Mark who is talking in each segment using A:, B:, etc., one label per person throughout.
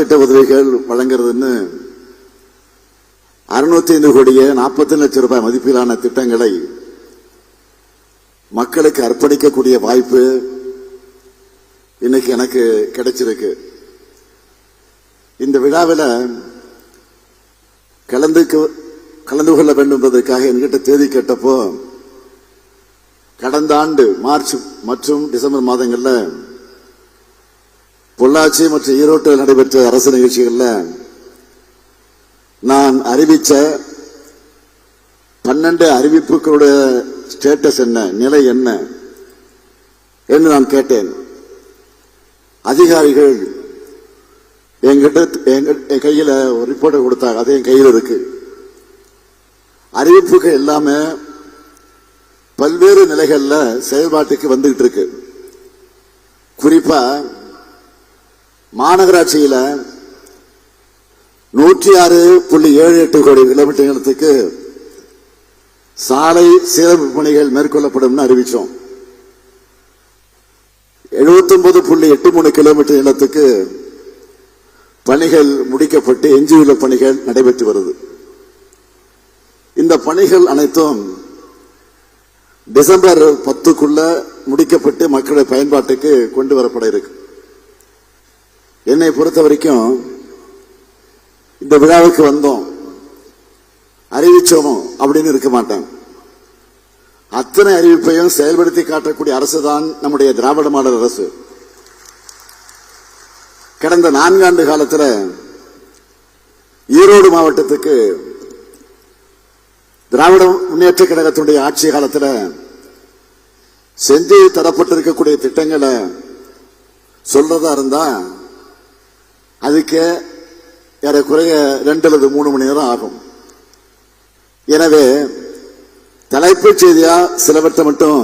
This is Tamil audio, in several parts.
A: நலத்திட்ட உதவிகள் வழங்குறதுன்னு அறுநூத்தி ஐந்து கோடியே நாற்பத்தி லட்சம் ரூபாய் மதிப்பிலான திட்டங்களை மக்களுக்கு அர்ப்பணிக்கக்கூடிய வாய்ப்பு இன்னைக்கு எனக்கு கிடைச்சிருக்கு. இந்த விழாவில் கலந்து கலந்து கொள்ள வேண்டும் என்பதற்காக என்கிட்ட தேதி கேட்டப்போ கடந்த ஆண்டு மார்ச் மற்றும் டிசம்பர் மாதங்கள்ல பொள்ளாச்சி மற்றும் ஈரோட்டில் நடைபெற்ற அரசு நிகழ்ச்சிகளில் நான் அறிவித்த பன்னெண்டு அறிவிப்புகளுடைய ஸ்டேட்டஸ் என்ன நிலை என்ன என்று நான் கேட்டேன். அதிகாரிகள் என்கிட்ட எங்க- என் கையில் ஒரு ரிப்போர்ட்டை கொடுத்தாங்க அது என் கையில் இருக்கு. அறிவிப்புகள் எல்லாமே பல்வேறு நிலைகளில் செயல்பாட்டுக்கு வந்துகிட்டு இருக்கு. குறிப்பாக மாநகராட்சியில் நூற்றி ஆறு புள்ளி ஏழு எட்டு கோடி கிலோமீட்டர் நிலத்துக்கு சாலை சீரமைப்பு பணிகள் மேற்கொள்ளப்படும் அறிவித்தோம் எழுபத்தி ஒன்பது புள்ளி எட்டு மூணு கிலோமீட்டர் நிலத்துக்கு பணிகள் முடிக்கப்பட்டு எஞ்சியுள்ள பணிகள் நடைபெற்று வருது. இந்த பணிகள் அனைத்தும் டிசம்பர் பத்துக்குள்ள முடிக்கப்பட்டு மக்களுடைய பயன்பாட்டுக்கு கொண்டு வரப்பட இருக்கு. என்னை பொறுத்த வரைக்கும் இந்த விழாவுக்கு வந்தோம். அறிவிச்சோமோ அப்படின்னு இருக்க மாட்டேன். அத்தனை அறிவிப்பையும் செயல்படுத்தி காட்டக்கூடிய அரசு தான் நம்முடைய திராவிட மாடல் அரசு. கடந்த நான்காண்டு காலத்துல ஈரோடு மாவட்டத்துக்கு திராவிட முன்னேற்ற கழகத்தினுடைய ஆட்சி காலத்துல செஞ்சு தரப்பட்டிருக்கக்கூடிய திட்டங்களை சொல்றதா இருந்தா அதுக்கு ஏறக்குறைய ரெண்டு அல்லது மூணு மணி நேரம் ஆகும். எனவே தலைப்புச் செய்தியா சிலவற்றை மட்டும்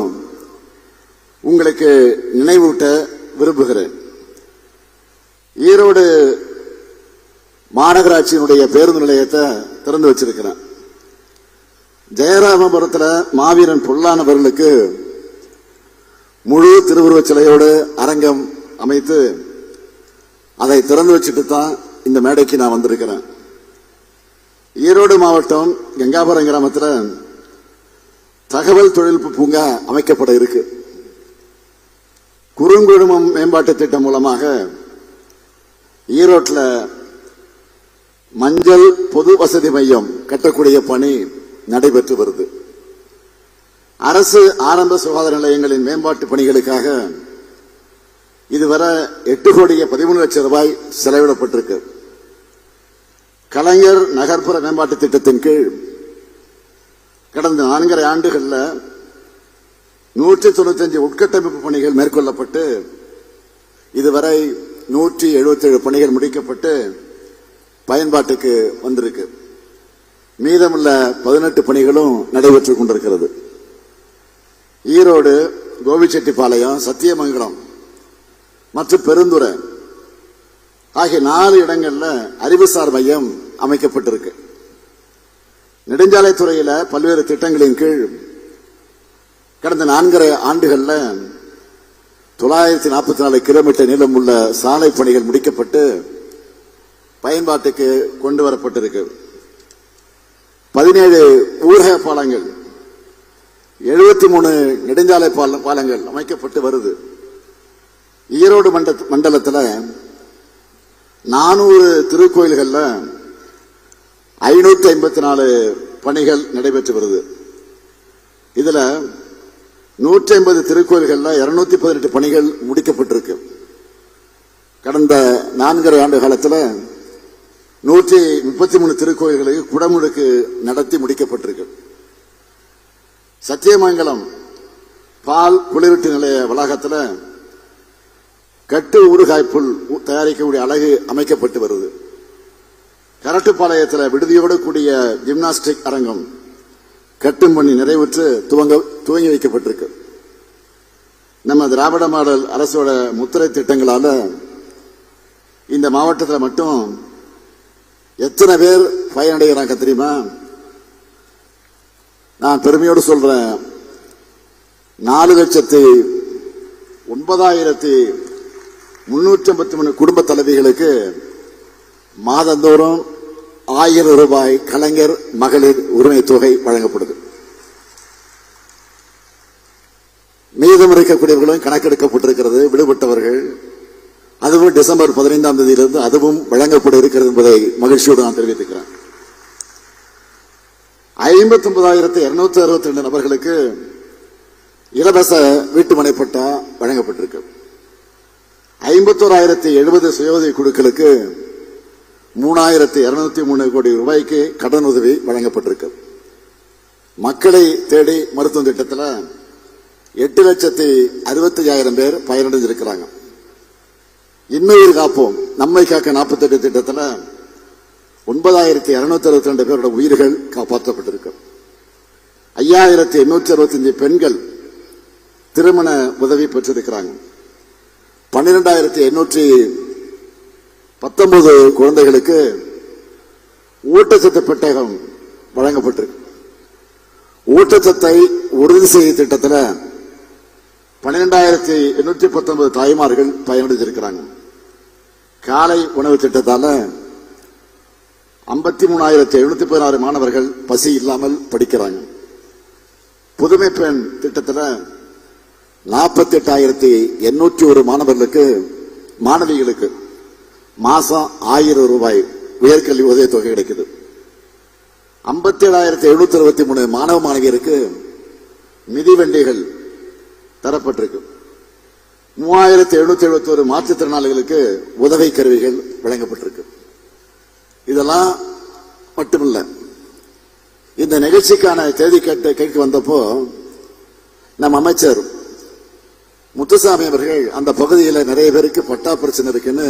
A: உங்களுக்கு நினைவூட்ட விரும்புகிறேன். ஈரோடு மாநகராட்சியினுடைய பேருந்து நிலையத்தை திறந்து வச்சிருக்கிறேன். ஜெயராமபுரத்தில் மாவீரன் பொல்லானவர்களுக்கு முழு திருவுருவச் சிலையோடு அரங்கம் அமைத்து அதை திறந்து வச்சுட்டு தான் இந்த மேடைக்கு நான் வந்திருக்கிறேன். ஈரோடு மாவட்டம் கங்காபுரம் கிராமத்தில் தகவல் தொழில்நுட்ப பூங்கா அமைக்கப்பட இருக்கு. குறுங்குழுமம் மேம்பாட்டு திட்டம் மூலமாக ஈரோட்டில் மஞ்சள் பொது வசதி மையம் கட்டக்கூடிய பணி நடைபெற்று வருது. அரசு ஆரம்ப சுகாதார நிலையங்களின் மேம்பாட்டு பணிகளுக்காக இதுவரை எட்டு கோடியே பதிமூணு லட்சம் ரூபாய் செலவிடப்பட்டிருக்கு. கலைஞர் நகர்ப்புற மேம்பாட்டு திட்டத்தின் கீழ் கடந்த நான்கரை ஆண்டுகளில் நூற்றி தொண்ணூத்தஞ்சு உட்கட்டமைப்பு பணிகள் மேற்கொள்ளப்பட்டு இதுவரை நூற்றி எழுபத்தேழு பணிகள் முடிக்கப்பட்டு பயன்பாட்டுக்கு வந்திருக்கு. மீதமுள்ள பதினெட்டு பணிகளும் நடைபெற்றுக் கொண்டிருக்கிறது. ஈரோடு கோபிச்செட்டிப்பாளையம் சத்தியமங்கலம் மற்றும் பெருந்துறை. ஆகிய நாலு இடங்கள்ல அறிவுசார் மையம் அமைக்கப்பட்டிருக்கு. நெடுஞ்சாலைத்துறையில பல்வேறு திட்டங்களின் கீழ் கடந்த நான்கரை ஆண்டுகள்ல தொள்ளாயிரத்தி நாற்பத்தி நாலு கிலோமீட்டர் நீளம் உள்ள சாலை பணிகள் முடிக்கப்பட்டு பயன்பாட்டுக்கு கொண்டு வரப்பட்டிருக்கு. பதினேழு ஊரக பாலங்கள் எழுபத்தி மூணு நெடுஞ்சாலை பாலங்கள் அமைக்கப்பட்டு வருது. ஈரோடு மண்ட மண்டலத்தில் நானூறு திருக்கோயில்களில் ஐநூற்றி ஐம்பத்தி நாலு பணிகள் நடைபெற்று வருது. இதில் நூற்றி ஐம்பது திருக்கோயில்கள்ல இருநூத்தி பதினெட்டு பணிகள் முடிக்கப்பட்டிருக்கு. கடந்த நான்கரை ஆண்டு காலத்தில் நூற்றி முப்பத்தி மூணு திருக்கோயில்களுக்கு குடமுழுக்கு நடத்தி முடிக்கப்பட்டிருக்கு. சத்தியமங்கலம் பால் குளிரூட்டு நிலைய வளாகத்தில் கட்டு ஊறுகாய் புல் தயாரிக்கக்கூடிய அழகு அமைக்கப்பட்டு வருது. கரட்டுப்பாளையத்தில் விடுதியோடு கூடிய ஜிம்னாஸ்டிக் அரங்கம் கட்டும் பணி நிறைவுற்று துவங்க துவங்கி வைக்கப்பட்டிருக்கு. நம்ம திராவிட மாடல் அரசோட முத்திரை திட்டங்களால இந்த மாவட்டத்தில் மட்டும் எத்தனை பேர் பயனடைகிறாங்க தெரியுமா? நான் பெருமையோடு சொல்றேன் நாலு லட்சத்தி ஒன்பதாயிரத்தி முன்னூற்றி ஐம்பத்தி மூணு குடும்ப தலைவிகளுக்கு மாதந்தோறும் ஆயிரம் ரூபாய் கலைஞர் மகளிர் உரிமை தொகை வழங்கப்படுது. மீதம் இருக்கக்கூடியவர்களும் கணக்கெடுக்கப்பட்டிருக்கிறது விடுபட்டவர்கள். அதுவும் டிசம்பர் பதினைந்தாம் தேதியிலிருந்து அதுவும் வழங்கப்பட இருக்கிறது என்பதை மகிழ்ச்சியோடு நான் தெரிவித்துக்கிறேன். ஐம்பத்தி ஒன்பதாயிரத்தி இருநூத்தி அறுபத்தி ரெண்டு நபர்களுக்கு இலவச வீட்டு பட்டா வழங்கப்பட்டிருக்கு. ஐம்பத்தோராயிரத்தி எழுபது சுயோதவி குழுக்களுக்கு மூணாயிரத்தி இருநூத்தி மூணு கோடி ரூபாய்க்கு கடன் உதவி வழங்கப்பட்டிருக்கு. மக்களை தேடி மருத்துவ திட்டத்தில் எட்டு லட்சத்தி அறுபத்தி ஐயாயிரம் பேர் பயனடைஞ்சிருக்கிறாங்க. இன்னுயிர் காப்போம். நம்மை காக்க நாற்பத்தெட்டு திட்டத்தில் ஒன்பதாயிரத்தி இருநூத்தி அறுபத்தி ரெண்டு பேரோட உயிர்கள் காப்பாற்றப்பட்டிருக்கு. ஐயாயிரத்தி எண்ணூற்றி அறுபத்தஞ்சு பெண்கள் திருமண உதவி பெற்றிருக்கிறாங்க. பன்னிரெண்டாயிரத்தி எண்ணூற்றி பத்தொன்பது குழந்தைகளுக்கு ஊட்டச்சத்து பெட்டகம் வழங்கப்பட்டிருக்கு. ஊட்டச்சத்தை உறுதி செய்ய திட்டத்தில் பன்னிரெண்டாயிரத்தி எண்ணூற்றி பத்தொன்பது தாய்மார்கள் பயனடைஞ்சிருக்கிறாங்க காலை உணவு திட்டத்தால் ஐம்பத்தி மூணாயிரத்தி எழுநூத்தி பதினாறு மாணவர்கள் பசி இல்லாமல் படிக்கிறாங்க. புதுமை பெண் திட்டத்தில் நாற்பத்தி எட்டாயிரத்தி எண்ணூற்றி ஒரு மாணவர்களுக்கு மாணவிகளுக்கு மாசம் ஆயிரம் ரூபாய் உயர்கல்வி உதவித்தொகை கிடைக்குது. ஐம்பத்தி ஏழாயிரத்தி எழுநூத்தி அறுபத்தி மூணு மாணவ மாணவியருக்கு மிதிவண்டிகள் தரப்பட்டிருக்கு. மூவாயிரத்தி எழுநூத்தி எழுபத்தி ஒரு மாற்றுத்திறனாளிகளுக்கு உதவி கருவிகள் வழங்கப்பட்டிருக்கு. இதெல்லாம் மட்டுமில்ல. இந்த நிகழ்ச்சிக்கான தேதி கேட்டு கேட்க வந்தப்போ நம் அமைச்சர் முத்துசாமி அவர்கள் அந்த பகுதியில் நிறைய பேருக்கு பட்டா பிரச்சனை இருக்குன்னு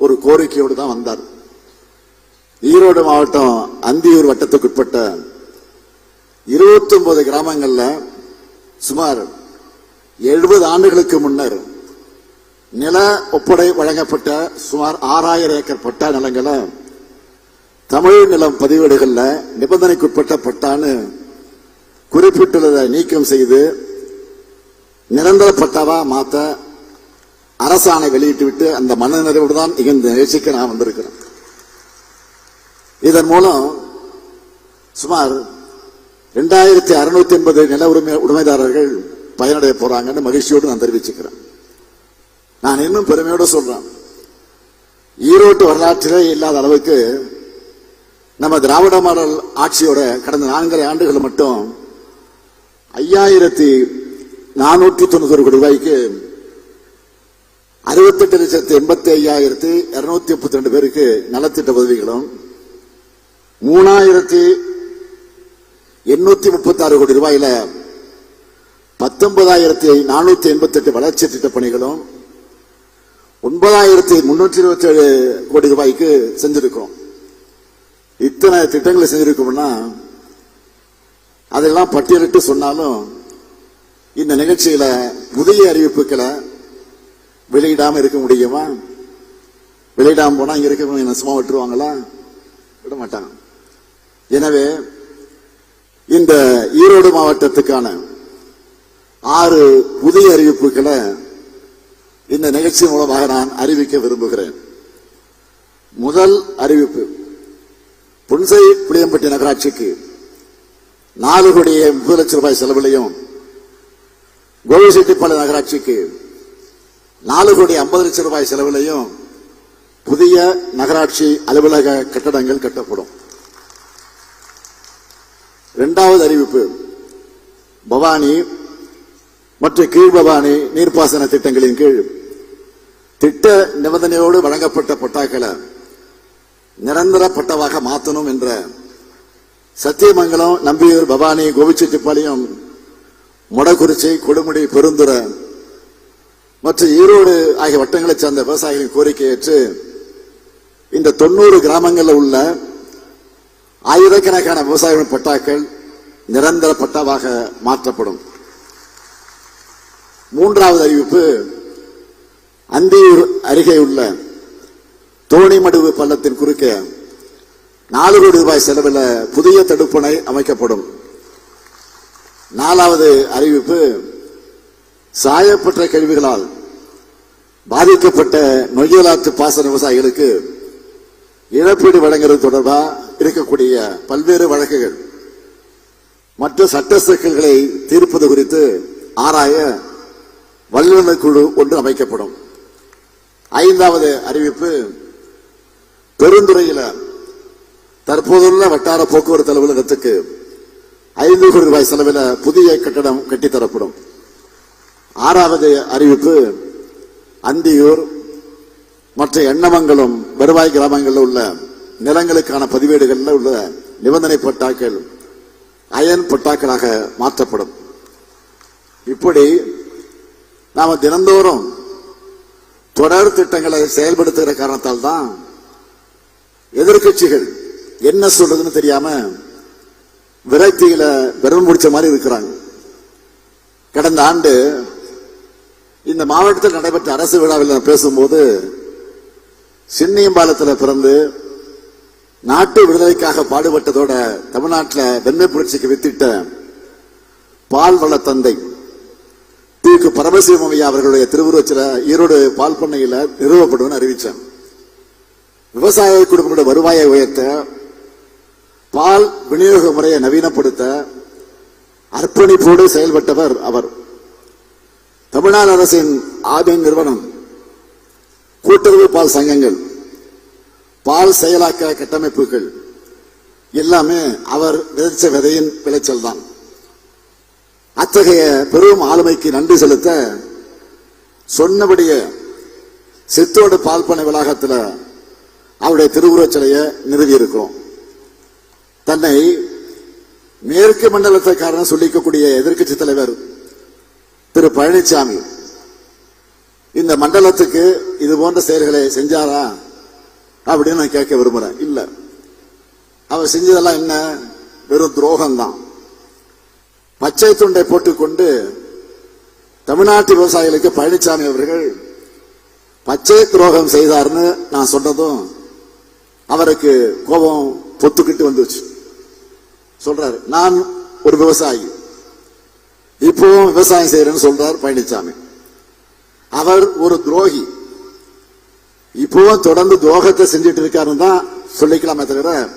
A: ஒரு கோரிக்கையோடு தான் வந்தார். ஈரோடு மாவட்டம் அந்தியூர் வட்டத்துக்குட்பட்ட இருபத்தி ஒன்பது கிராமங்களில் சுமார் எழுபது ஆண்டுகளுக்கு முன்னர் நில ஒப்படை வழங்கப்பட்ட சுமார் ஆறாயிரம் ஏக்கர் பட்டா நிலங்களை தமிழ் நிலம் பதிவேடுகளில் நிபந்தனைக்குட்பட்ட பட்டான்னு குறிப்பிட்டுள்ளதை நீக்கம் செய்து நிரந்தர பட்டாவா மாத்த அரசாணை வெளியிட்டு விட்டு அந்த மன நிறைவோடு தான் இந்த நிகழ்ச்சிக்கு நான் வந்திருக்கிறேன். இதன் மூலம் சுமார் இரண்டாயிரத்தி அறுநூத்தி எண்பது நில உரிமை உடைமைதாரர்கள் பயனடைய போறாங்கன்னு மகிழ்ச்சியோடு நான் தெரிவிச்சுக்கிறேன். நான் இன்னும் பெருமையோட சொல்றேன். ஈரோட்டு வரலாற்றிலே இல்லாத அளவுக்கு நம்ம திராவிட மாடல் ஆட்சியோட கடந்த நான்கரை ஆண்டுகள் மட்டும் ஐயாயிரத்தி நானூற்றி தொண்ணூத்தி கோடி ரூபாய்க்கு அறுபத்தெட்டு லட்சத்தி எண்பத்தி ஐயாயிரத்தி இருநூத்தி முப்பத்தி ரெண்டு பேருக்கு நலத்திட்ட உதவிகளும் மூணாயிரத்தி எண்ணூத்தி முப்பத்தி ஆறு கோடி ரூபாயில பத்தொன்பதாயிரத்தி நானூத்தி எண்பத்தி எட்டு வளர்ச்சி திட்ட பணிகளும் ஒன்பதாயிரத்தி முன்னூற்றி இருபத்தி ஏழு கோடி ரூபாய்க்கு செஞ்சிருக்கோம். இத்தனை திட்டங்களை செஞ்சிருக்கோம்னா அதெல்லாம் பட்டியலிட்டு சொன்னாலும் இந்த நிகழ்ச்சியில புதிய அறிவிப்புகளை வெளியிடாம இருக்க முடியுமா? வெளியிடாம போனா இங்க இருக்கவங்க என்ன சும்மா விட்டுருவாங்களா? விட மாட்டாங்க. எனவே இந்த ஈரோடு மாவட்டத்துக்கான ஆறு புதிய அறிவிப்புகளை இந்த நிகழ்ச்சி மூலமாக நான் அறிவிக்க விரும்புகிறேன். முதல் அறிவிப்பு புன்சை புளியம்பட்டி நகராட்சிக்கு நாலு கோடியே முப்பது லட்சம் ரூபாய் செலவிலையும் கோவிச்செட்டிப்பாளையம் நகராட்சிக்கு நாலு கோடி ஐம்பது லட்சம் ரூபாய் செலவிலையும் புதிய நகராட்சி அலுவலக கட்டடங்கள் கட்டப்படும். இரண்டாவது அறிவிப்பு பவானி மற்றும் கீழ்பவானி நீர்ப்பாசன திட்டங்களின் கீழ் திட்ட நிபந்தனையோடு வழங்கப்பட்ட பட்டாக்களை நிரந்தர பட்டவாக மாற்றணும் என்ற சத்தியமங்கலம் நம்பியூர் பவானி கோபிச்செட்டிப்பாளையம் மொடக்குறிச்சி கொடுமுடி பெருந்துறை மற்றும் ஈரோடு ஆகிய வட்டங்களைச் சேர்ந்த விவசாயிகளின் கோரிக்கை ஏற்று இந்த தொண்ணூறு கிராமங்களில் உள்ள ஆயிரக்கணக்கான விவசாயிகளின் பட்டாக்கள் நிரந்தர பட்டாவாக மாற்றப்படும். மூன்றாவது அறிவிப்பு அந்தியூர் அருகே உள்ள தோணிமடுவு பள்ளத்தின் குறுக்கே நாலு கோடி ரூபாய் செலவில் புதிய தடுப்பணை அமைக்கப்படும். நாலாவது அறிவிப்பு சாயப்பட்ட கழிவுகளால் பாதிக்கப்பட்ட நொய்யலாற்று பாசன விவசாயிகளுக்கு இழப்பீடு வழங்குறது தொடர்பாக இருக்கக்கூடிய பல்வேறு வழக்குகள். மற்ற சட்ட சிக்கல்களை தீர்ப்பது குறித்து ஆராய வல்லுநர் குழு ஒன்று அமைக்கப்படும். ஐந்தாவது அறிவிப்பு பெருந்துறையில் தற்போதுள்ள வட்டார போக்குவரத்து அலுவலகத்துக்கு ஐந்து கோடி ரூபாய் செலவில் புதிய கட்டடம் கட்டித்தரப்படும். ஆறாவது அறிவிப்பு அந்தியூர் மற்ற எண்ணமங்களும் வருவாய் கிராமங்களில் உள்ள நிலங்களுக்கான பதிவேடுகளில் உள்ள நிபந்தனை பட்டாக்கள் அயன் பட்டாக்களாக மாற்றப்படும். இப்படி நாம் தினந்தோறும் தொடர் திட்டங்களை செயல்படுத்துகிற காரணத்தால் தான் எதிர்க்கட்சிகள் என்ன சொல்றதுன்னு தெரியாம விரக்தியில விரல் முடிச்ச மாதிரி இருக்கிறாங்க. கடந்த ஆண்டு இந்த மாவட்டத்தில் நடைபெற்ற அரசு விழாவில் நான் பேசும்போது சின்னியம்பாலத்தில் பிறந்து நாட்டு விடுதலைக்காக பாடுபட்டதோட தமிழ்நாட்டில் வெண்மை புரட்சிக்கு வித்திட்ட பால் வள தந்தை திக்கு பரமசிவம் ஐயா அவர்களுடைய திருவுருவச்சில ஈரோடு பால் பண்ணையில் நிறுவப்படும் அறிவித்தேன் விவசாய குடும்பங்களோட வருவாயை உயர்த்த பால் விநியோக முறையை நவீனப்படுத்த அர்ப்பணிப்போடு செயல்பட்டவர் அவர். தமிழ்நாடு அரசின் ஆதி நிறுவனம் கூட்டுறவு பால் சங்கங்கள் பால் செயலாக்க கட்டமைப்புகள் எல்லாமே அவர் விதைச்ச விதையின் விளைச்சல் தான் அத்தகைய பெரும் ஆளுமைக்கு நன்றி செலுத்த சொன்னபடியே சித்தோடு பால் பண்ணை வளாகத்தில் அவருடைய திருவுருவச் சிலையை நிறுவியிருக்கிறோம். தன்னை மேற்கு மண்டலத்தைக்காரன் சொல்லிக்கக்கூடிய எதிர்கட்சி தலைவர் திரு பழனிசாமி இந்த மண்டலத்துக்கு இது போன்ற செயல்களை செஞ்சாரா அப்படின்னு நான் கேட்க விரும்புறேன். இல்ல. அவர் செஞ்சதெல்லாம் என்ன? வெறும் துரோகம்தான். பச்சை துண்டை போட்டுக்கொண்டு தமிழ்நாட்டு விவசாயிகளுக்கு பழனிசாமி அவர்கள் பச்சை துரோகம் செய்தார்னு நான் சொன்னதும் அவருக்கு கோபம் பொத்துக்கிட்டு வந்துச்சு. சொல்றாரு. நான் ஒரு விவசாயி. இப்பவும் விவசாயம் செய்யறேன்னு சொல்றார் பழனிசாமி அவர் ஒரு துரோகி. இப்பவும் தொடர்ந்து துரோகத்தை செஞ்சுட்டு இருக்காருன்னு தான் சொல்லிக்கலாமே தவிர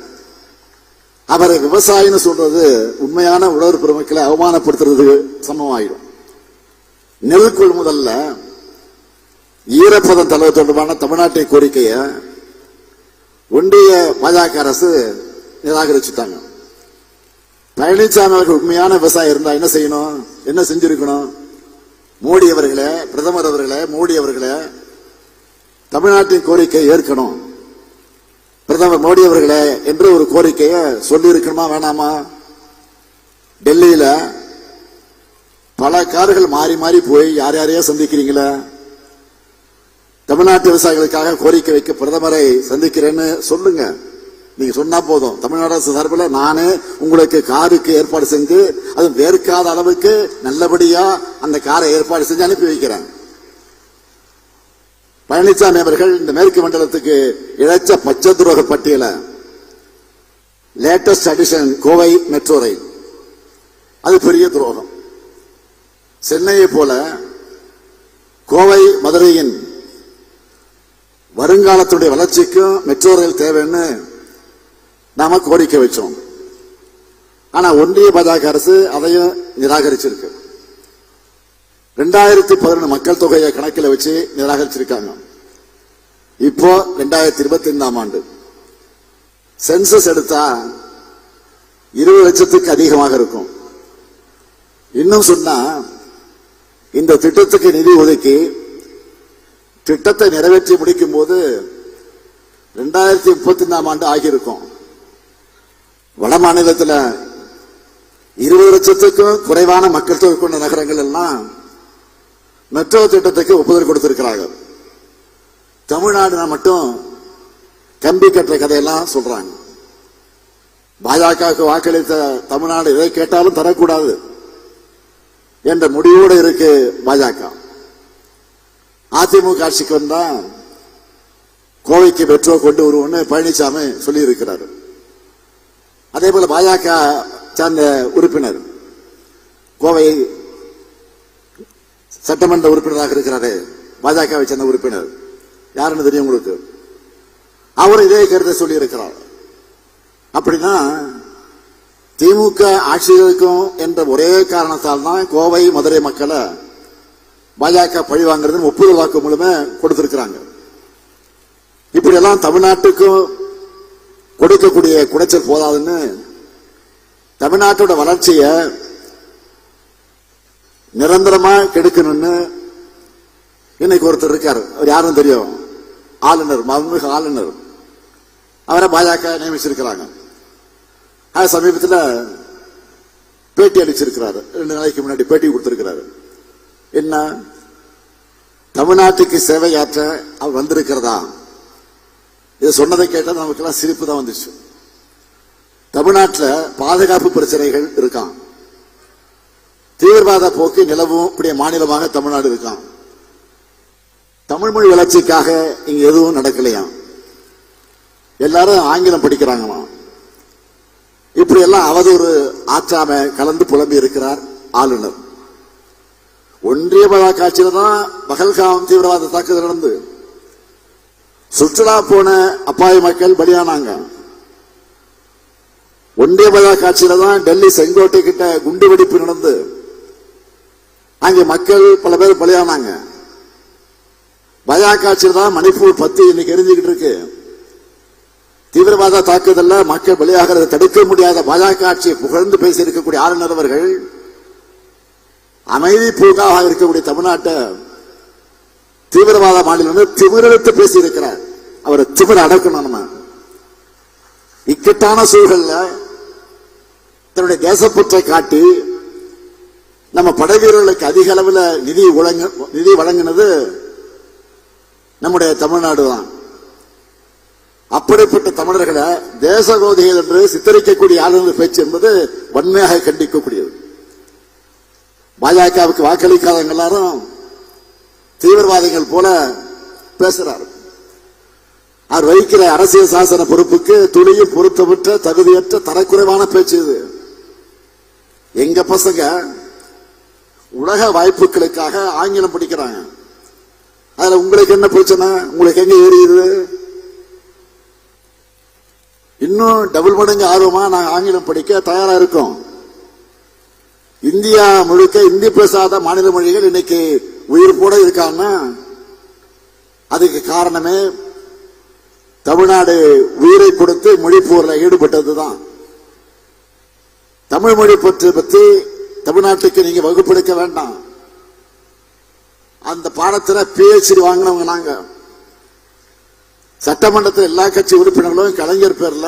A: அவரை விவசாயின்னு சொல்றது உண்மையான உழவர் பெருமக்களை அவமானப்படுத்துறது சமமாயிடும். நெல் கொள்முதல்ல ஈரப்பதம் தலைவர் தொடர்பான தமிழ்நாட்டின் கோரிக்கையை ஒன்றிய பாஜக அரசு நிராகரிச்சுட்டாங்க. பழனிசாமி அவர்கள் உண்மையான விவசாயி இருந்தா என்ன செய்யணும்? என்ன செஞ்சிருக்கணும்? மோடி அவர்களே பிரதமர் அவர்களே மோடி அவர்களே தமிழ்நாட்டின் கோரிக்கை ஏற்கணும். பிரதமர் மோடி அவர்களே என்று ஒரு கோரிக்கையை சொல்லி இருக்கணுமா வேணாமா? டெல்லியில பல கார்கள் மாறி மாறி போய் யார் யாரையா சந்திக்கிறீங்களா? தமிழ்நாட்டு விவசாயிகளுக்காக கோரிக்கை வைக்க பிரதமரை சந்திக்கிறேன்னு சொல்லுங்க. நீங்க சொன்னா போதும். தமிழ்நாடு அரசு சார்பில் நானே உங்களுக்கு காருக்கு ஏற்பாடு செஞ்சு அது வேர்க்காத அளவுக்கு நல்லபடியா அந்த காரை ஏற்பாடு செஞ்சு அனுப்பி வைக்கிறேன். பழனிசாமி அவர்கள் இந்த மேற்கு மண்டலத்துக்கு இழைச்ச பச்சை துரோக பட்டியல லேட்டஸ்ட் அடிஷன் கோவை மெட்ரோ ரயில் அது பெரிய துரோகம். சென்னையை போல கோவை மதுரையின் வருங்காலத்துடைய வளர்ச்சிக்கும் மெட்ரோ ரயில் தேவைன்னு நாம கோரிக்கை வச்சோம். ஆனா ஒன்றிய பாஜக அரசு அதையும் நிராகரிச்சிருக்கு. ரெண்டாயிரத்தி பதினொன்று மக்கள் தொகையை கணக்கில் வச்சு நிராகரிச்சிருக்காங்க. இப்போ ரெண்டாயிரத்தி இருபத்தி ஐந்தாம் ஆண்டு. சென்சஸ் எடுத்தா இருபது லட்சத்துக்கு அதிகமாக இருக்கும். இன்னும் சொன்னா இந்த திட்டத்துக்கு நிதி ஒதுக்கி திட்டத்தை நிறைவேற்றி முடிக்கும் போது ரெண்டாயிரத்தி முப்பத்தி ஐந்தாம் ஆண்டு ஆகியிருக்கும். வட மாநிலத்தில் இருபது லட்சத்துக்கும் குறைவான மக்கள் தொகை கொண்ட நகரங்கள் எல்லாம் மெட்ரோ திட்டத்துக்கு ஒப்புதல் கொடுத்திருக்கிறார்கள். தமிழ்நாடு மட்டும் கம்பி கட்டுற கதையெல்லாம் சொல்றாங்க. பாஜகவுக்கு வாக்களித்த தமிழ்நாடு எதை கேட்டாலும் தரக்கூடாது என்ற முடிவோடு இருக்கு பாஜக. அதிமுக ஆட்சிக்கு வந்தா கோவைக்கு மெட்ரோ கொண்டு வருவோம்னு பழனிசாமி சொல்லி இருக்கிறாரு அதே போல பாஜக சார்ந்த உறுப்பினர் கோவை சட்டமன்ற உறுப்பினராக இருக்கிறாரு பாஜகவை சேர்ந்த உறுப்பினர். யாருன்னு தெரியும் உங்களுக்கு? அவர் இதே கருத்தை சொல்லியிருக்கிறார். அப்படின்னா திமுக ஆட்சியில் இருக்கும் என்ற ஒரே காரணத்தால் தான் கோவை மதுரை மக்களை பாஜக பழி வாங்குறது ஒப்புதல் வாக்கு மூலமே கொடுத்திருக்கிறாங்க. இப்படி எல்லாம் தமிழ்நாட்டுக்கும் கொடுக்கக்கூடிய குடைச்சல் போதாதுன்னு தமிழ்நாட்டோட வளர்ச்சியை நிரந்தரமா கெடுக்கணும்னு இன்னைக்கு ஒருத்தர் இருக்காரு. அவர் யாரும் தெரியும்? ஆளுநர் மன்மிகு ஆளுநர். அவரை பாஜக நியமிச்சிருக்கிறாங்க. அது சமீபத்தில் பேட்டி அளிச்சிருக்கிறாரு. ரெண்டு நாளைக்கு முன்னாடி பேட்டி கொடுத்திருக்கிறாரு. என்ன? தமிழ்நாட்டுக்கு சேவையாற்ற அவர் வந்திருக்கிறதா? இதை சொன்னதை கேட்டால் நமக்கெல்லாம் சிரிப்பு தான் வந்துச்சு. தமிழ்நாட்டில் பாதுகாப்பு பிரச்சனைகள் இருக்கான் தீவிரவாத போக்கு நிலவும் கூடிய மாநிலமாக தமிழ்நாடு இருக்கான் தமிழ் மொழி வளர்ச்சிக்காக இங்க எதுவும் நடக்கலையாம் எல்லாரும் ஆங்கிலம் படிக்கிறாங்களாம். இப்படி எல்லாம் அவதூறு ஆற்றாம கலந்து புலம்பி இருக்கிறார் ஆளுநர். ஒன்றிய பதா காட்சியில தான் பகல்காம் தீவிரவாத தாக்குதல் நடந்து சுற்றுலா போன அப்பாவி மக்கள் பலியானாங்க. ஒன்றிய பதா காட்சியில தான் டெல்லி செங்கோட்டை கிட்ட குண்டு வெடிப்பு நடந்து. அங்கே மக்கள் பல பேர் பலியானாங்க. பயா காட்சியில் தான் மணிப்பூர் பத்தி இன்னைக்கு எரிஞ்சுக்கிட்டு இருக்கு. தீவிரவாத தாக்குதல்ல மக்கள் பலியாகிறத தடுக்க முடியாத பாஜக ஆட்சியை புகழ்ந்து பேசி இருக்கக்கூடிய ஆளுநர் அவர்கள் அமைதி பூங்காவாக இருக்கக்கூடிய தமிழ்நாட்டை தீவிரவாத மாநிலம் திமிரெடுத்து பேசி இருக்கிறார் அவரை திமிர அடக்கணும் நம்ம. இக்கட்டான சூழல்ல தன்னுடைய தேசப்பற்றை காட்டி நம்ம படை வீரர்களுக்கு அதிக அளவில் நிதி வழங்க நிதி வழங்கினது நம்முடைய தமிழ்நாடு தான் அப்படிப்பட்ட தமிழர்களை தேச என்று சித்தரிக்கக்கூடிய ஆளுநர் பேச்சு என்பது வன்மையாக கண்டிக்கக்கூடியது. பாஜகவுக்கு வாக்களிக்காதவங்க எல்லாரும் தீவிரவாதிகள் போல பேசுறாரு. அவர் வகிக்கிற அரசியல் சாசன பொறுப்புக்கு துளியும் பொருத்தமற்ற தகுதியற்ற தரக்குறைவான பேச்சு இது. எங்க பசங்க உலக வாய்ப்புகளுக்காக ஆங்கிலம் படிக்கிறாங்க. அதுல உங்களுக்கு என்ன பிரச்சனை? உங்களுக்கு எங்க ஏறியுது? இன்னும் டபுள் மடங்கு ஆர்வமா நாங்க ஆங்கிலம் படிக்க தயாரா இருக்கோம். இந்தியா முழுக்க இந்தி பேசாத மாநில மொழிகள் இன்னைக்கு உயிர் போட இருக்காங்கன்னா அதுக்கு காரணமே தமிழ்நாடு உயிரை கொடுத்து மொழி போரில் ஈடுபட்டதுதான். தமிழ் மொழி பற்றி பற்றி தமிழ்நாட்டுக்கு நீங்க வகுப்பெடுக்க வேண்டாம். அந்த பாடத்துல பிஹெச்டி வாங்கினவங்க நாங்க. சட்டமன்றத்தில் எல்லா கட்சி உறுப்பினர்களும் கலைஞர் பேர்ல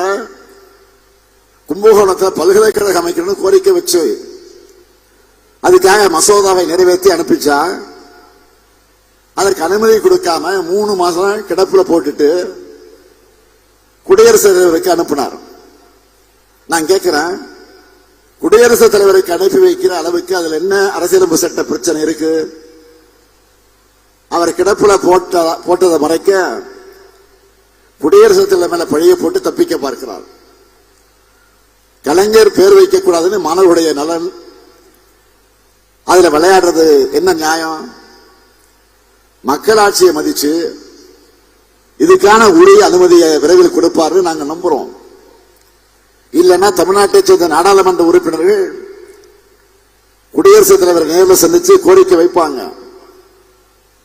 A: கும்பகோணத்தில் பல்கலைக்கழகம் அமைக்கணும்னு கோரிக்கை வச்சு அதுக்காக மசோதாவை நிறைவேற்றி அனுப்பிச்சா. அதற்கு அனுமதி கொடுக்காம மூணு மாசம் கிடப்புல போட்டுட்டு குடியரசுத் தலைவருக்கு அனுப்பினார். நான் கேட்கிறேன் குடியரசுத் தலைவருக்கு அனுப்பி வைக்கிற அளவுக்கு அதுல என்ன அரசியலமைப்பு சட்ட பிரச்சனை இருக்கு? அவர் கிடப்புல போட்ட போட்டதை மறைக்க குடியரசுத் தலைவர் மேல பழிய போட்டு தப்பிக்க பார்க்கிறார். கலைஞர் பேர் வைக்க கூடாதுன்னு மாணவருடைய நலன் அதுல விளையாடுறது என்ன நியாயம்? மக்களாட்சியை மதிச்சு இதுக்கான உரிய அனுமதியை விரைவில் கொடுப்பாரு நாங்கள் நம்புறோம். இல்லைன்னா தமிழ்நாட்டை சேர்ந்த நாடாளுமன்ற உறுப்பினர்கள் குடியரசுத் தலைவர் நேரில் சந்திச்சு கோரிக்கை வைப்பாங்க.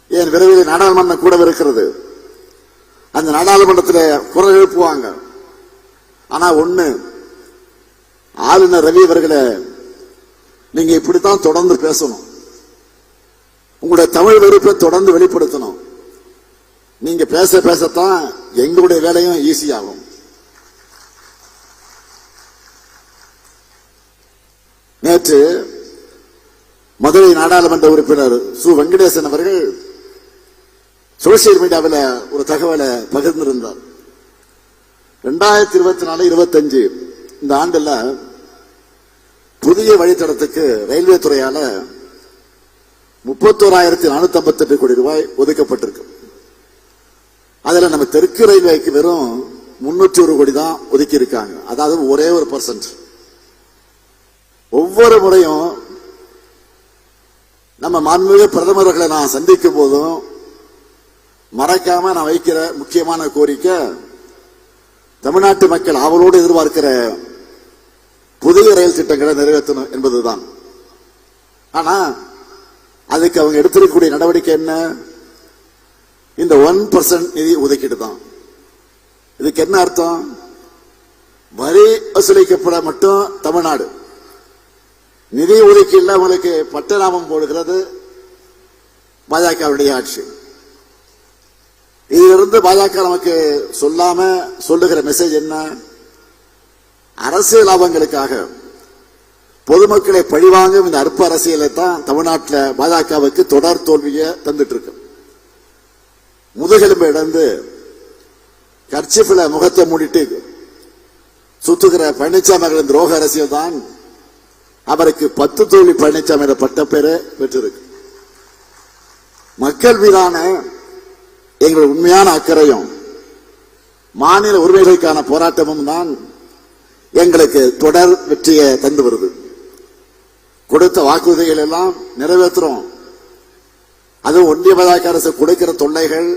A: ஏன் விரைவில் நாடாளுமன்றம் கூட இருக்கிறது அந்த நாடாளுமன்றத்தில் குரல் எழுப்புவாங்க. ஆனா ஒண்ணு ஆளுநர் ரவி அவர்களை நீங்க இப்படித்தான் தொடர்ந்து பேசணும். உங்களுடைய தமிழ் வெறுப்பை தொடர்ந்து வெளிப்படுத்தணும். நீங்க பேச பேசத்தான் எங்களுடைய வேலையும் ஈஸியாகும் நேற்று மதுரை நாடாளுமன்ற உறுப்பினர் சு. வெங்கடேசன் அவர்கள் சோசியல் மீடியாவில் ஒரு தகவலை பகிர்ந்திருந்தார். ரெண்டாயிரத்தி இருபத்தி நாலு இருபத்தஞ்சு இந்த ஆண்டுல புதிய வழித்தடத்துக்கு ரயில்வே துறையால முப்பத்தோராயிரத்தி நானூத்தி ஐம்பத்தி எட்டு கோடி ரூபாய் ஒதுக்கப்பட்டிருக்கு. அதுல நம்ம தெற்கு ரயில்வேக்கு வெறும் முன்னூற்றி ஒரு கோடி தான் ஒதுக்கி இருக்காங்க அதாவது ஒரே ஒரு பர்சன்ட் ஒவ்வொரு முறையும் நம்ம மாண்புமிகு பிரதமர்களை நான் சந்திக்கும் போதும் மறக்காம நான் வைக்கிற முக்கியமான கோரிக்கை தமிழ்நாட்டு மக்கள் அவளோடு எதிர்பார்க்கிற புதிய ரயில் திட்டங்களை நிறைவேற்றணும் என்பதுதான். ஆனா அதுக்கு அவங்க எடுத்திருக்கக்கூடிய நடவடிக்கை என்ன? இந்த ஒன் பர்சன்ட் நிதி ஒதுக்கீடு தான் இதுக்கு என்ன அர்த்தம்? வரி வசூலிக்கப்பட மட்டும் தமிழ்நாடு. நிதி ஒதுக்கீடுல அவங்களுக்கு பட்டநாமம் போடுகிறது பாஜகவுடைய ஆட்சி. இதிலிருந்து பாஜக நமக்கு சொல்லாம சொல்லுகிற மெசேஜ் என்ன? அரசியல் லாபங்களுக்காக பொதுமக்களை பழிவாங்கும் இந்த அற்ப அரசியலை தான் தமிழ்நாட்டில் பாஜகவுக்கு தொடர் தோல்வியை தந்துட்டு இருக்கு. முதுகெலும்பு இழந்து கர்ச்சிஃபில் முகத்தை மூடிட்டு சுத்துகிற பழனிசாமி அவர்களின் துரோக அரசியல் தான் அவருக்கு பத்து தோழி பழனிசாமி என்ற பட்ட பேரை பெற்றிருக்கு. மக்கள் மீதான எங்கள் உண்மையான அக்கறையும் மாநில உரிமைகளுக்கான போராட்டமும் தான் எங்களுக்கு தொடர் வெற்றியை தந்து வருது. கொடுத்த வாக்குறுதிகள் எல்லாம் நிறைவேற்றுறோம். அதுவும் ஒன்றிய பாஜக அரசு கொடுக்கிற தொல்லைகள்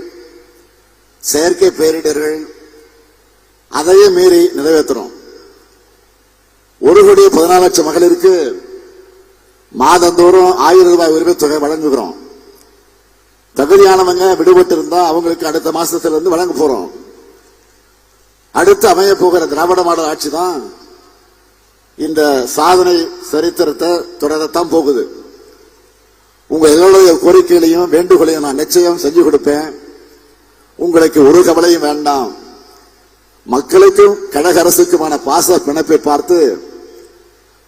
A: செயற்கை பேரிடர்கள் அதையே மீறி நிறைவேற்றணும் ஒரு கோடி பதினாலு லட்சம் மகளிருக்கு மாதந்தோறும் ஆயிரம் ரூபாய் உரிமை தொகை வழங்குகிறோம். தகுதியானவங்க விடுபட்டு இருந்தா அவங்களுக்கு அடுத்த மாசத்துல இருந்து வழங்க போறோம். அடுத்து அமைய போகிற திராவிட மாடல் ஆட்சி தான் இந்த சாதனை சரித்திரத்தை தொடரத்தான் போகுது. உங்க எங்களுடைய கோரிக்கைகளையும் வேண்டுகோளையும் நான் நிச்சயம் செஞ்சு கொடுப்பேன். உங்களுக்கு ஒரு கவலையும் வேண்டாம். மக்களுக்கும் கழக அரசுக்குமான பாச பிணைப்பை பார்த்து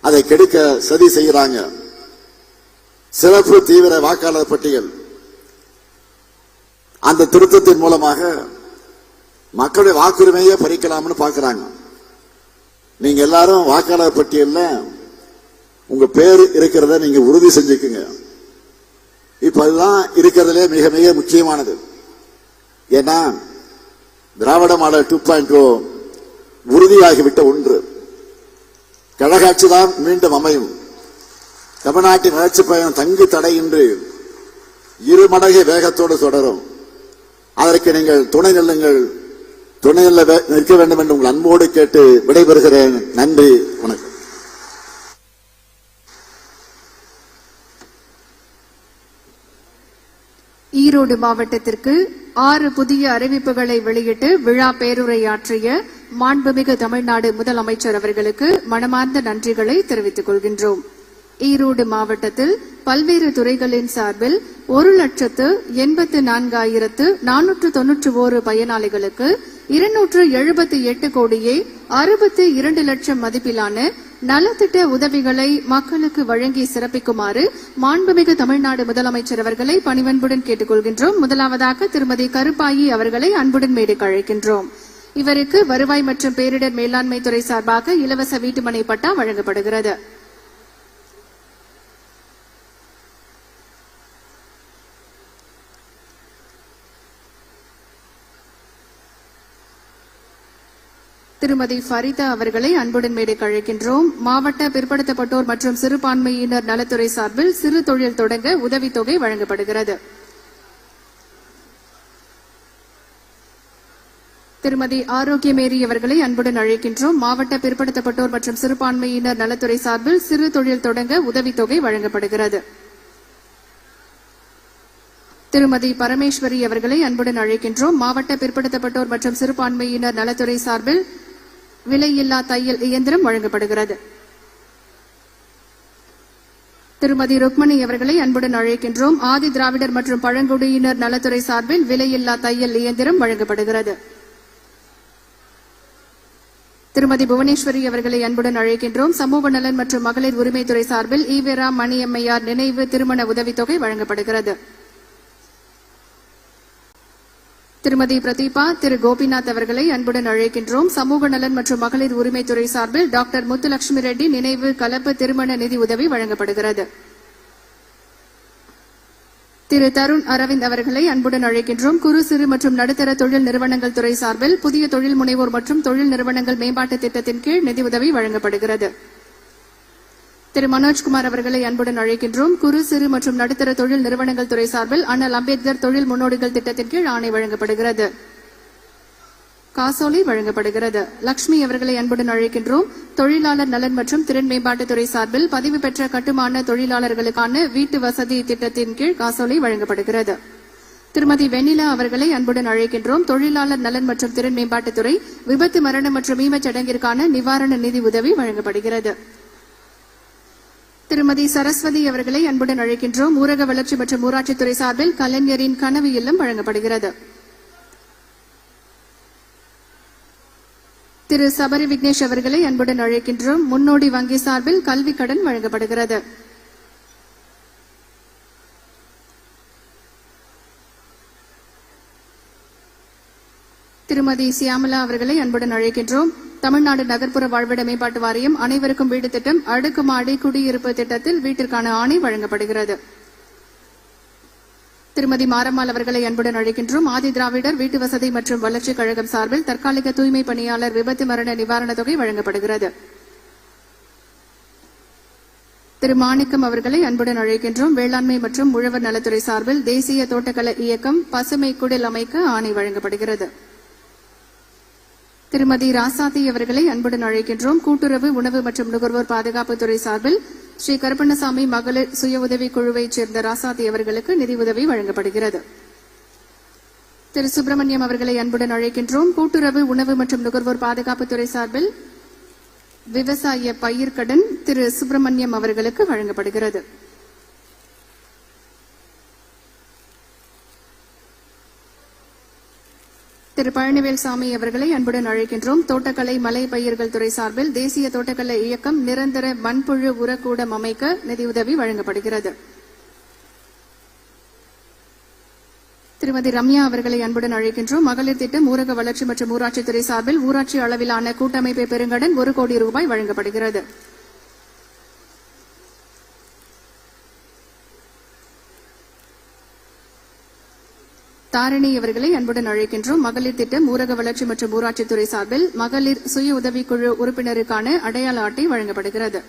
A: அதை கெடுக்க சதி செய்கிறாங்க. சிறப்பு தீவிர வாக்காளர் பட்டியல். அந்த திருத்தத்தின் மூலமாக மக்களுடைய வாக்குரிமையை பறிக்கலாம்னு பார்க்கிறாங்க. நீங்க எல்லாரும் வாக்காளர் பட்டியலில் உங்க பேர் இருக்கிறத நீங்க உறுதி செஞ்சுக்குங்க. இப்ப அதுதான் இருக்கிறதுலே மிக மிக முக்கியமானது. ஏன்னா Dravida model two point two உறுதியாகிவிட்ட ஒன்று. கழகாட்சி தான் மீண்டும் அமையும். தமிழ்நாட்டின் வளர்ச்சி பயணம் தங்கு தடையின்றி இரு மடங்கு வேகத்தோடு தொடரும். அதற்கு நீங்கள் துணை நில்லுங்கள். துணை நில்ல வே- நிற்க வேண்டும் என்று உங்கள் அன்போடு கேட்டு விடைபெறுகிறேன். நன்றி வணக்கம்.
B: ஈரோடு மாவட்டத்திற்கு ஆறு புதிய அறிவிப்புகளை வெளியிட்டு விழா பேருரையாற்றிய மாண்புமிகு தமிழ்நாடு முதலமைச்சர் அவர்களுக்கு மனமார்ந்த நன்றிகளை தெரிவித்துக் கொள்கின்றோம். ஈரோடு மாவட்டத்தில் பல்வேறு துறைகளின் சார்பில் ஒரு லட்சத்து எண்பத்து நான்காயிரத்து நானூற்று தொன்னூற்று ஓரு பயனாளிகளுக்கு இருநூற்று எழுபத்தி எட்டு கோடியே அறுபத்தி இரண்டு லட்சம் மதிப்பிலான நலத்திட்ட உதவிகளை மக்களுக்கு வழங்கி சிறப்பிக்குமாறு மாண்புமிகு தமிழ்நாடு முதலமைச்சர் அவர்களை பணிவன்புடன் கேட்டுக்கொள்கின்றோம். முதலாவதாக திருமதி கருப்பாயி அவர்களை அன்புடன் மேடைக்கு அழைக்கின்றோம். இவருக்கு வருவாய் மற்றும் பேரிடர் மேலாண்மை துறை சார்பாக இலவச வீட்டுமனை பட்டா வழங்கப்படுகிறது. திருமதி ஃபரிதா அவர்களை அன்புடன் மேடைக்கு அழைக்கின்றோம். மாவட்ட பிற்படுத்தப்பட்டோர் மற்றும் சிறுபான்மையினர் நலத்துறை சார்பில் சிறு தொழில் தொடங்க உதவித்தொகை வழங்கப்படுகிறது. திருமதி ஆரோக்கியமேரி அவர்களை அன்புடன் அழைக்கின்றோம். மாவட்ட பிற்படுத்தப்பட்டோர் மற்றும் சிறுபான்மையினர் நலத்துறை சார்பில் சிறு தொழில் தொடங்க உதவித்தொகை வழங்கப்படுகிறது. திருமதி பரமேஸ்வரி அவர்களை அன்புடன் அழைக்கின்றோம். மாவட்ட பிற்படுத்தப்பட்டோர் மற்றும் சிறுபான்மையினர் நலத்துறை சார்பில் விலையில்லா தையல் இயந்திரம் வழங்கப்படுகிறது. திருமதி ருக்மணி அவர்களை அன்புடன் அழைக்கின்றோம். ஆதி திராவிடர் மற்றும் பழங்குடியினர் நலத்துறை சார்பில் விலையில்லா தையல் இயந்திரம் வழங்கப்படுகிறது. திருமதி புவனேஸ்வரி அவர்களை அன்புடன் அழைக்கின்றோம். சமூக நலன் மற்றும் மகளிர் உரிமைத்துறை சார்பில் ஈவேரா மணியம்மையார் நினைவு திருமண உதவித்தொகை வழங்கப்படுகிறது. திருமதி பிரதீபா திரு. கோபிநாத் அவர்களை அன்புடன் அழைக்கின்றோம். சமூக நலன் மற்றும் மகளிர் உரிமைத்துறை சார்பில் டாக்டர் முத்துலட்சுமி ரெட்டி நினைவு கலப்பு திருமண நிதி உதவி வழங்கப்படுகிறது. திரு. தருண் அரவிந்த் அவர்களை அன்புடன் அழைக்கின்றோம். குறு சிறு மற்றும் நடுத்தர தொழில் நிறுவனங்கள் துறை சார்பில் புதிய தொழில் முனைவோர் மற்றும் தொழில் நிறுவனங்கள் மேம்பாட்டு திட்டத்தின் கீழ் நிதியுதவி வழங்கப்படுகிறது. திரு மனோஜ்குமார் அவர்களை அன்புடன் அழைக்கின்றோம். குறு சிறு மற்றும் நடுத்தர தொழில் நிறுவனங்கள் துறை சார்பில் அண்ணல் அம்பேத்கர் தொழில் முன்னோடிகள் திட்டத்தின் கீழ் ஆணை வழங்கப்படுகிறது. காசோலை வழங்கப்படுகிறது. லட்சுமி அவர்களை அன்புடன் அழைக்கின்றோம். தொழிலாளர் நலன் மற்றும் திறன் மேம்பாட்டுத்துறை சார்பில் பதிவு பெற்ற கட்டுமான தொழிலாளர்களுக்கான வீட்டு வசதி திட்டத்தின் கீழ் காசோலை வழங்கப்படுகிறது. திருமதி வெண்ணிலா அவர்களை அன்புடன் அழைக்கின்றோம். தொழிலாளர் நலன் மற்றும் திறன் மேம்பாட்டுத்துறை விபத்து மரணம் மற்றும் ஈமச் சடங்கிற்கான நிவாரண நிதி உதவி வழங்கப்படுகிறது. திருமதி சரஸ்வதி அவர்களை அன்புடன் அழைக்கின்றோம். ஊரக வளர்ச்சி மற்றும் ஊராட்சித்துறை சார்பில் கலைஞரின் கனவு இல்லம் வழங்கப்படுகிறது. திரு சபரி விக்னேஷ் அவர்களை அன்புடன் அழைக்கின்றோம். முன்னோடி வங்கி சார்பில் கல்வி கடன் வழங்கப்படுகிறது. திருமதி சியாமலா அவர்களை அன்புடன் அழைக்கின்றோம். தமிழ்நாடு நகர்ப்புற வாழ்விட மேம்பாட்டு வாரியம் அனைவருக்கும் வீடு திட்டம் அடுக்குமாடி குடியிருப்பு திட்டத்தில் வீட்டிற்கான ஆணை வழங்கப்படுகிறது. திருமதி மாரம்மாள் அவர்களை அன்புடன் அழைக்கின்றோம். ஆதி திராவிடர் வீட்டு வசதி மற்றும் வளர்ச்சிக் கழகம் சார்பில் தற்காலிக தூய்மை பணியாளர் விபத்து மரண நிவாரணத் தொகை வழங்கப்படுகிறது. திரு மாணிக்கம் அவர்களை அன்புடன் அழைக்கின்றோம். வேளாண்மை மற்றும் உழவர் நலத்துறை சார்பில் தேசிய தோட்டக்கலை இயக்கம் பசுமை குடில் அமைக்க ஆணை வழங்கப்படுகிறது. திருமதி ராசாதி அவர்களை அன்புடன் அழைக்கின்றோம். கூட்டுறவு உணவு மற்றும் நுகர்வோர் பாதுகாப்புத்துறை சார்பில் ஸ்ரீ கருப்பண்ணசாமி மகளிர் சுய உதவிக் குழுவைச் சேர்ந்த ராசாதி அவர்களுக்கு நிதி உதவி வழங்கப்படுகிறது. திரு. சுப்பிரமணியம் அவர்களை அன்புடன் அழைக்கின்றோம். கூட்டுறவு உணவு மற்றும் நுகர்வோர் பாதுகாப்புத்துறை சார்பில் விவசாய பயிர்க்கடன் திரு. சுப்பிரமணியம் அவர்களுக்கு வழங்கப்படுகிறது. திரு பழனிவேல் சாமி அவர்களை அன்புடன் அழைக்கின்றோம். தோட்டக்கலை மலை பயிர்கள் துறை சார்பில் தேசிய தோட்டக்கலை இயக்கம் நிரந்தர மண்புழு உரக்கூடம் அமைக்க நிதியுதவி வழங்கப்படுகிறது. திருமதி ரம்யா அவர்களை அன்புடன் அழைக்கின்றோம். மகளிர் திட்டம் ஊரக வளர்ச்சி மற்றும் ஊராட்சித்துறை சார்பில் ஊராட்சி அளவிலான கூட்டமைப்பை பெருங்கடன் ஒரு கோடி ரூபாய் வழங்கப்படுகிறது. தாரணி அவர்களை அன்புடன் அழைக்கின்றோம். மகளிர் திட்டம் ஊரக வளர்ச்சி மற்றும் ஊராட்சித்துறை சார்பில் மகளிர் சுய உதவிக்குழு உறுப்பினருக்கான அடையாள அட்டை வழங்கப்படுகிறது.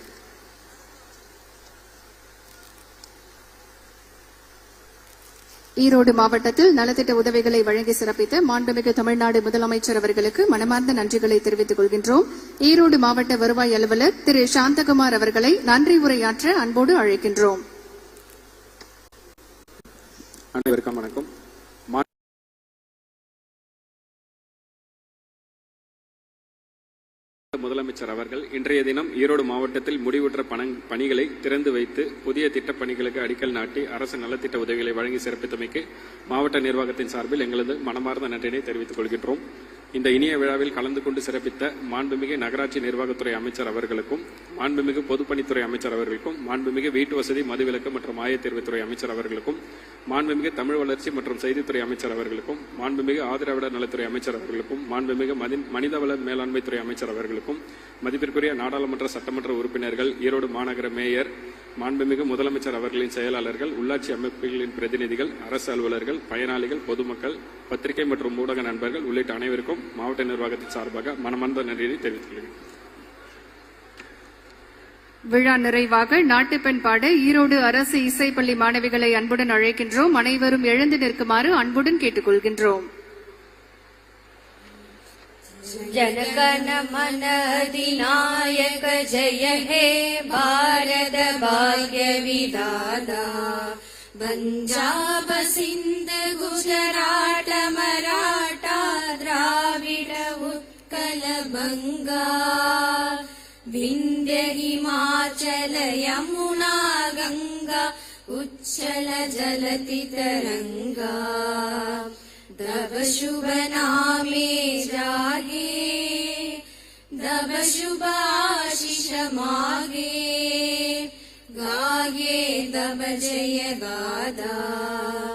B: ஈரோடு மாவட்டத்தில் நலத்திட்ட உதவிகளை வழங்கி சிறப்பித்த மாண்புமிகு தமிழ்நாடு முதலமைச்சர் அவர்களுக்கு மனமார்ந்த நன்றிகளை தெரிவித்துக் கொள்கின்றோம். ஈரோடு மாவட்ட வருவாய் அலுவலர் திரு சாந்தகுமார் அவர்களை நன்றி உரையாற்ற அன்போடு அழைக்கின்றோம்.
C: அனைவருக்கும் வணக்கம். முதலமைச்சர் அவர்கள் இன்றைய தினம் ஈரோடு மாவட்டத்தில் முடிவுற்ற பண- பணிகளை திறந்து வைத்து புதிய திட்டப் பணிகளுக்கு அடிக்கல் நாட்டி அரசு நலத்திட்ட உதவிகளை வழங்கி சிறப்பித்தமைக்கு மாவட்ட நிர்வாகத்தின் சார்பில் எங்களது மனமார்ந்த நன்றினை தெரிவித்துக் கொள்கின்றோம். இந்த இனிய விழாவில் கலந்து கொண்டு சிறப்பித்த மாண்புமிகு நகராட்சி நிர்வாகத்துறை அமைச்சர் அவர்களுக்கும் மாண்புமிகு பொதுப்பணித்துறை அமைச்சர் அவர்களுக்கும் மாண்புமிகு வீட்டு வசதி மதுவிலக்கு மற்றும் ஆயத்தேர்வுத்துறை அமைச்சர் அவர்களுக்கும் மாண்புமிகு தமிழ் வளர்ச்சி மற்றும் செய்தித்துறை அமைச்சர் அவர்களுக்கும் மாண்புமிகு ஆதரவிட நலத்துறை அமைச்சர் அவர்களுக்கும் மாண்புமிகு மனிதவள மேலாண்மைத்துறை அமைச்சர் அவர்களுக்கும் மதிப்பிற்குரிய நாடாளுமன்ற சட்டமன்ற உறுப்பினர்கள் ஈரோடு மாநகர மேயர் மாண்புமிகு முதலமைச்சர் அவர்களின் செயலாளர்கள் உள்ளாட்சி அமைப்புகளின் பிரதிநிதிகள் அரசு அலுவலர்கள் பயனாளிகள் பொதுமக்கள் பத்திரிகை மற்றும் ஊடக நண்பர்கள் உள்ளிட்ட அனைவருக்கும் மாவட்ட நிர்வாகத்தின் சார்பாக மனமார்ந்த நன்றியை தெரிவித்துக் கொள்கிறேன்
B: விழா நிறைவாக நாட்டுப்பெண் பாட ஈரோடு அரசு இசைப்பள்ளி மாணவிகளை அன்புடன் அழைக்கின்றோம் அனைவரும் எழுந்து நிற்குமாறு அன்புடன் கேட்டுக்கொள்கின்றோம்
D: जनगण मन अधिनायक जय हे भारत भाग्य विदाता पञ्जाब सिन्ध गुजराट मराठा द्राविड उत्कल बङ्गा विन्ध्य हिमाचल यमुना गङ्गा उच्चल जलति तरङ्गा दव शुभ नामे जागे। दव शुभ आशिष मागे े तव जय गादा